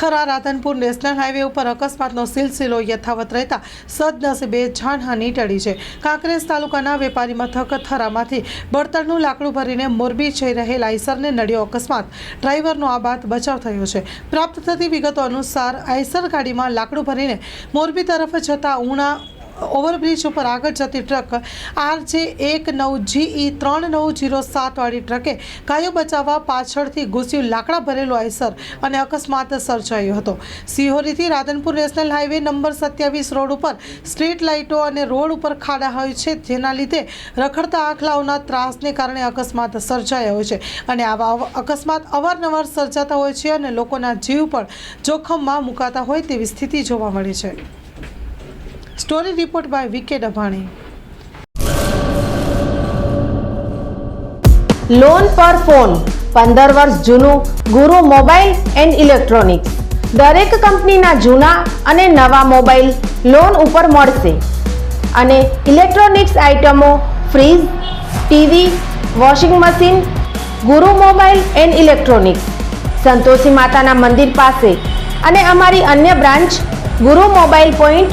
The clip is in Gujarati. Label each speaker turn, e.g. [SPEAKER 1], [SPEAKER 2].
[SPEAKER 1] થરા રાધનપુર નેશનલ હાઈવે ઉપર અકસ્માતનો સિલસિલો યથાવત રહેતા સદનસીબે જાનહાનિ ટળી છે. કાંકરેજ તાલુકાના વેપારી મથક થરામાંથી બળતણનું લાકડું ભરીને મોરબી જઈ રહેલ આઈસરને નડ્યો અકસ્માત. ડ્રાઈવરનો આ બચાવ થયો છે. પ્રાપ્ત થતી વિગતો અનુસાર આઈસર ગાડીમાં લાકડું ભરીને મોરબી તરફ જતા ઉણા ઓવરબ્રિજ ઉપર આગળ જતી ટ્રક આર જે એક નવ જીઈ ત્રણ નવ જીરો સાતવાળી ટ્રકે ગાયો બચાવવા પાછળથી ઘૂસ્યું. લાકડા ભરેલું આઈસર અને અકસ્માત સર્જાયો હતો. સિહોરીથી રાધનપુર નેશનલ હાઈવે નંબર સત્યાવીસ રોડ ઉપર સ્ટ્રીટ લાઇટો અને રોડ ઉપર ખાડા હોય છે, જેના લીધે રખડતા આંખલાઓના ત્રાસને કારણે અકસ્માત સર્જાયા હોય છે અને આવા અકસ્માત અવારનવાર સર્જાતા હોય છે અને લોકોના જીવ પણ જોખમમાં મુકાતા હોય તેવી સ્થિતિ જોવા મળે છે. Story report by V K Dabhani
[SPEAKER 2] loan પર ફોન પંદર વર્ષ જૂનું, ગુરુ મોબાઈલ એન્ડ ઇલેક્ટ્રોનિક્સ દરેક કંપનીના જૂના અને નવા મોબાઈલ લોન ઉપર મળશે. અને ઇલેક્ટ્રોનિક્સ આઇટમો fridge TV washing machine Guru mobile and electronics Santoshi માતાના મંદિર પાસે. અને અમારી અન્ય branch Guru mobile point